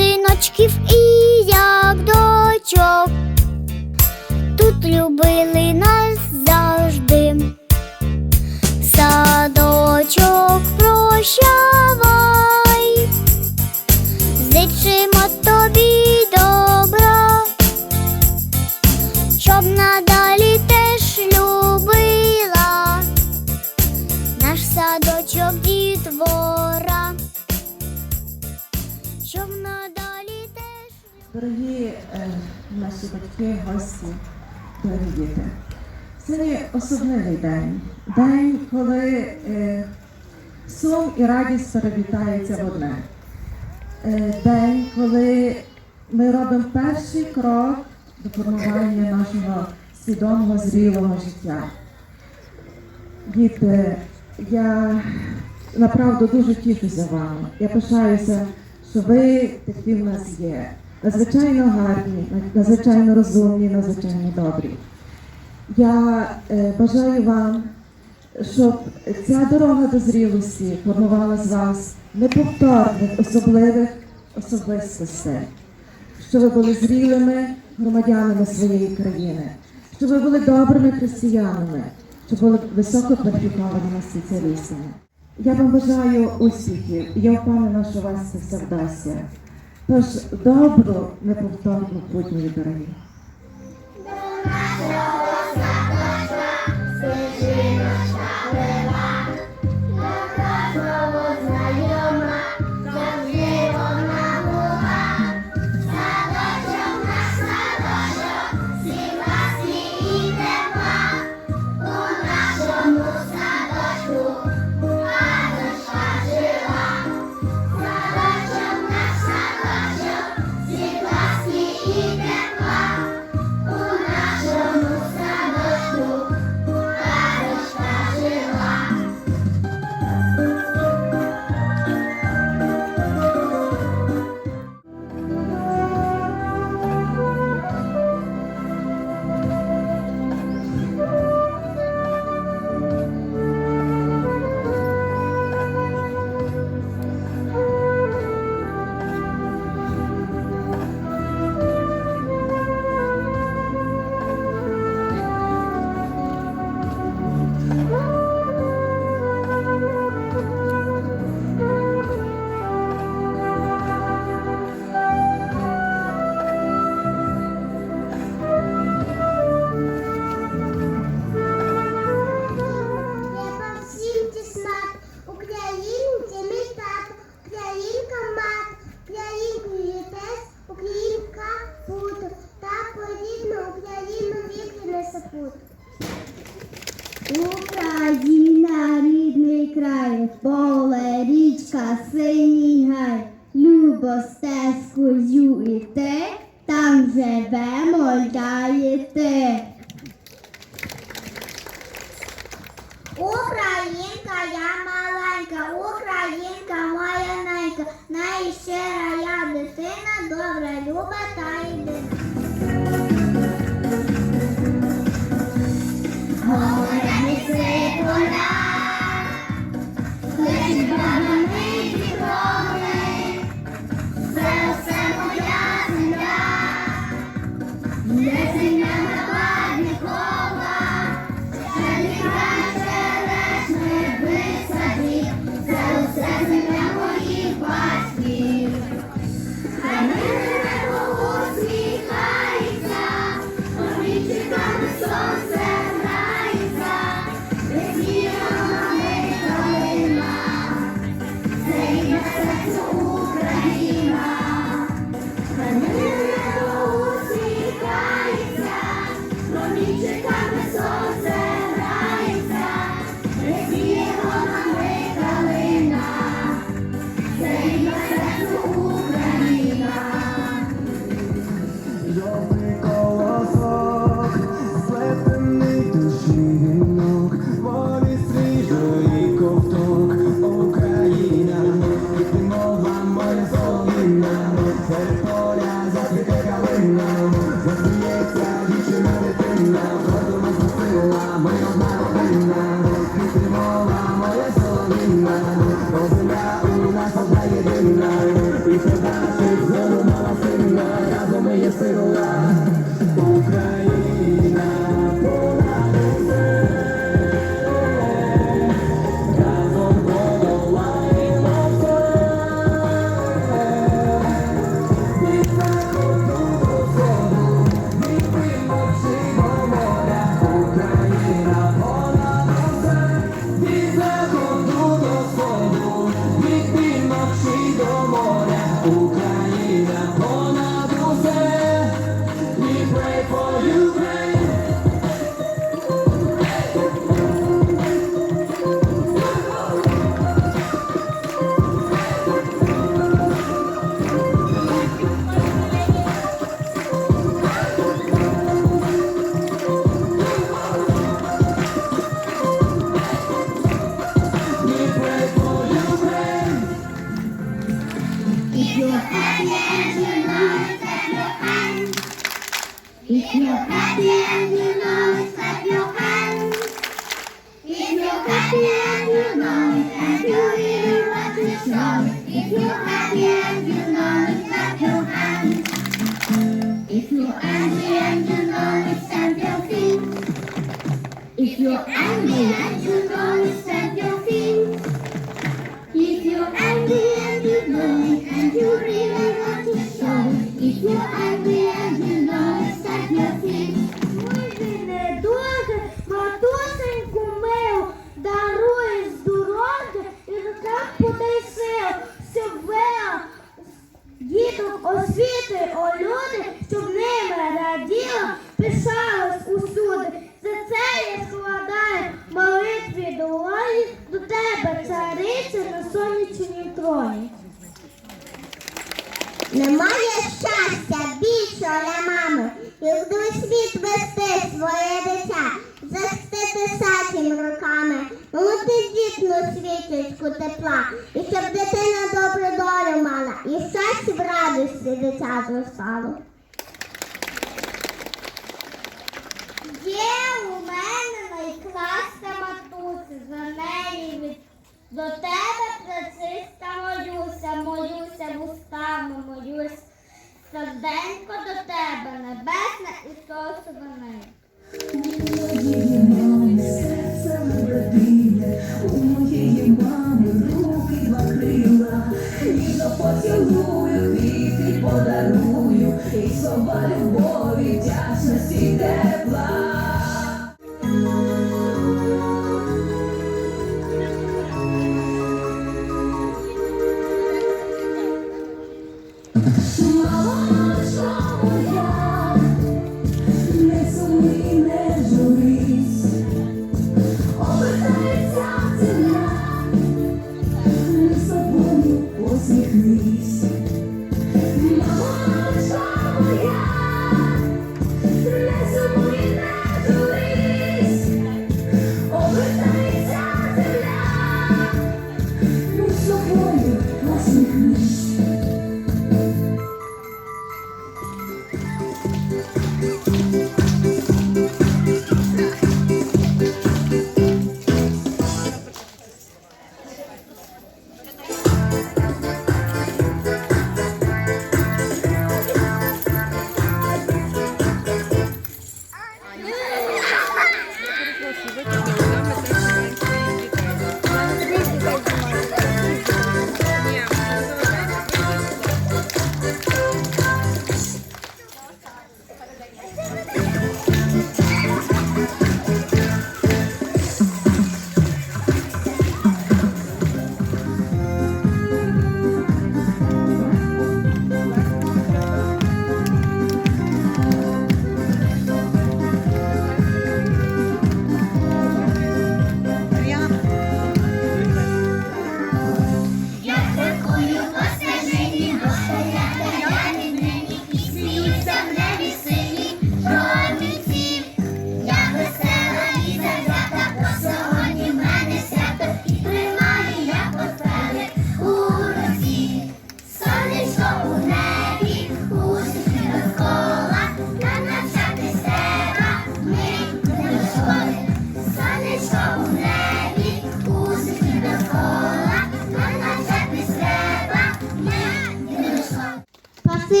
синочків і як дочок. Тут любили нас завжди. Садочок прощавай, зичимо тобі добра, щоб надалі теж любила наш садочок дітвора, Дорогі е, наші батьки, гості, дорогі діти. Сьогодні особливий день. День, коли е, сум і радість перевітаються в одне. Е, день, коли ми робимо перший крок до формування нашого свідомого зрілого життя. Діти, я направду дуже тішуся вами. Я пишаюся, що ви такі в нас є. Надзвичайно гарні, надзвичайно розумні, надзвичайно добрі. Я е, бажаю вам, щоб ця дорога до зрілості формувала з вас неповторних, особливих особистостей, щоб ви були зрілими громадянами своєї країни, щоб ви були добрими християнами, щоб були висококваліфікованими спеціалістами. Я вам бажаю успіхів, я впевнена, що вас це все вдасться. Тож добру, неповторну путь, мої дорогі. Треба найщира я дитина, добра, люба та єдина. світи, о люди, щоб ними раділа, писала. рідну світочку тепла, і щоб дитина добру долю мала, і щастя в радості дитя зростало. Є у мене найкраща матуся, за неї від до тебе причиста молюся, молюся вустами, молюся. Серденько до тебе, небесна і сосу до неї.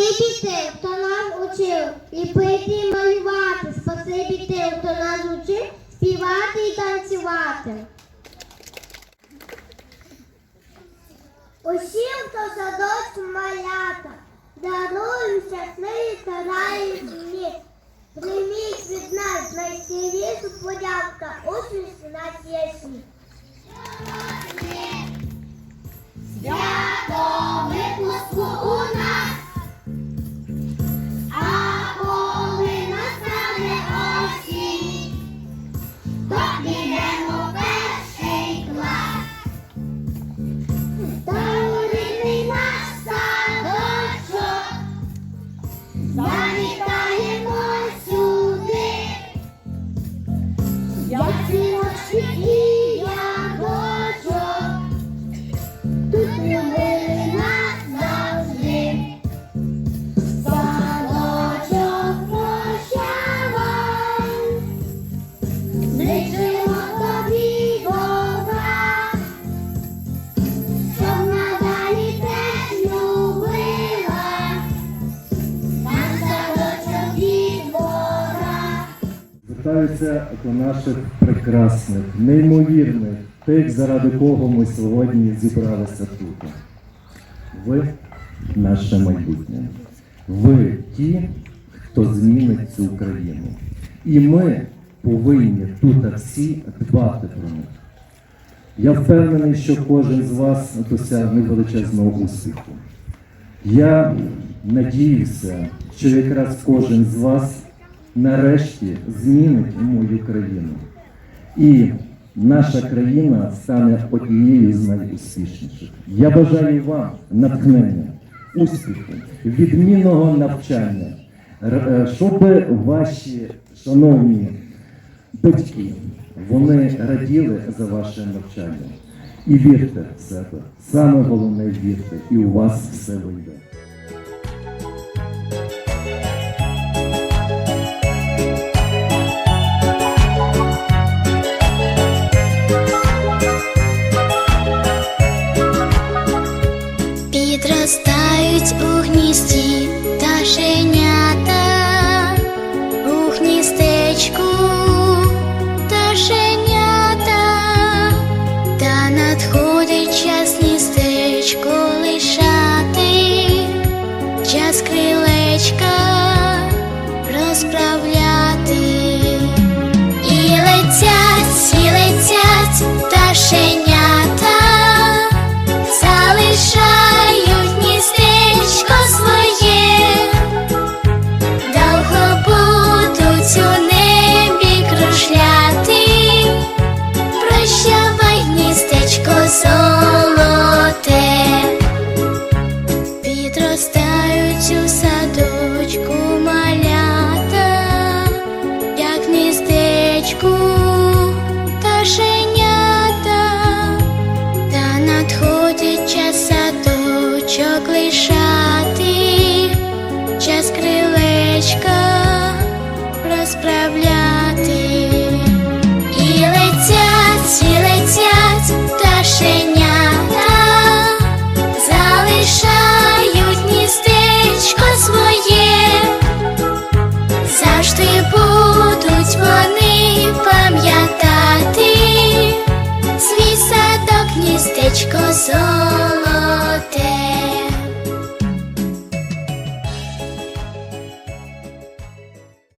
Спасибі ти, хто нас учив, ліпити і малювати. Спасибі тим, хто нас учив, співати і танцювати. Усім, хто садочку малята, даруємо щасливі та раї дні. Прийміть від нас найсильнішу подяку, усмішки на п'ясні. Thank you. Звертаюся до наших прекрасних, неймовірних, тих, заради кого ми сьогодні зібралися тут. Ви наше майбутнє. Ви ті, хто змінить цю країну. І ми повинні тут всі дбати про них. Я впевнений, що кожен з вас досягне величезного успіху. Я надіюся, що якраз кожен з вас нарешті змінить мою країну. І наша країна стане однією з найуспішніших. Я бажаю вам натхнення, успіху, відмінного навчання, е, щоб ваші шановні батьки, вони раділи за ваше навчання. І вірте в себе. Саме головне вірте, і у вас все вийде.